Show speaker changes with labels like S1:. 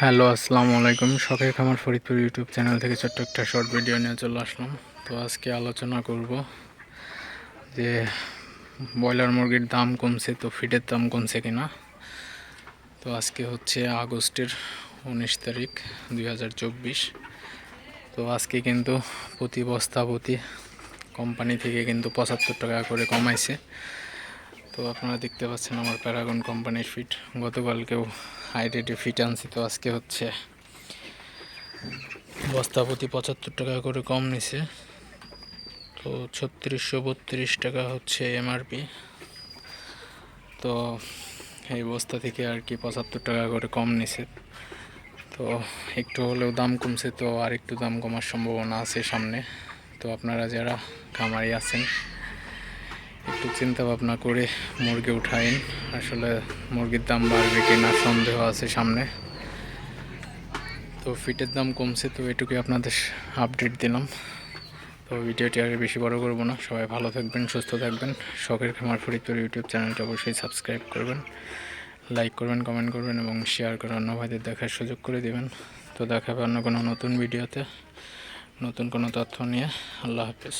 S1: Hello আসসালামু আলাইকুম শখের খামার ফরিদপুর ইউটিউব চ্যানেল থেকে ছোট্ট একটা শর্ট ভিডিও নিয়ে চলে আসলাম। তো আজকে আলোচনা করব যে ব্রয়লার মুরগির দাম কমছে তো ফিডের দাম কমছে কিনা। তো আজকে হচ্ছে আগস্টের উনিশ তারিখ দুই হাজার চব্বিশ। তো আজকে কিন্তু প্রতি বস্তা প্রতি কোম্পানি থেকে কিন্তু পঁচাত্তর টাকা করে কমাইছে। তো আপনারা দেখতে পাচ্ছেন আমার প্যারাগন কোম্পানির ফিট। গতকালকেও হাই ফিট আনছি, তো আজকে হচ্ছে বস্তা প্রতি পঁচাত্তর টাকা করে কম নিছে। তো ছত্রিশশো বত্রিশ টাকা হচ্ছে এমআরপি তো এই বস্তা থেকে আর কি পঁচাত্তর টাকা করে কম নিছে। তো একটু হলেও দাম কমছে, তো আর একটু দাম কমার সম্ভাবনা আছে সামনে। তো আপনারা যারা খামারি আছেন একটু চিন্তা ভাবনা করে মুরগি উঠাইন। আসলে মুরগির দাম বাড়বে কি না সন্দেহ আছে সামনে। তো ফিটের দাম কমছে, তো এটুকুই আপনাদের আপডেট দিলাম। তো ভিডিওটি আর বেশি বড় করব না। সবাই ভালো থাকবেন, সুস্থ থাকবেন। শখের খামার ফরিদপুর ইউটিউব চ্যানেলটা অবশ্যই সাবস্ক্রাইব করবেন লাইক করবেন কমেন্ট করবেন এবং শেয়ার করে অন্য ভাইদের দেখার সুযোগ করে দেবেন। তো দেখাবে অন্য কোনো নতুন ভিডিওতে। নতুন কোনো তথ্য নিয়ে। আল্লাহ হাফেজ।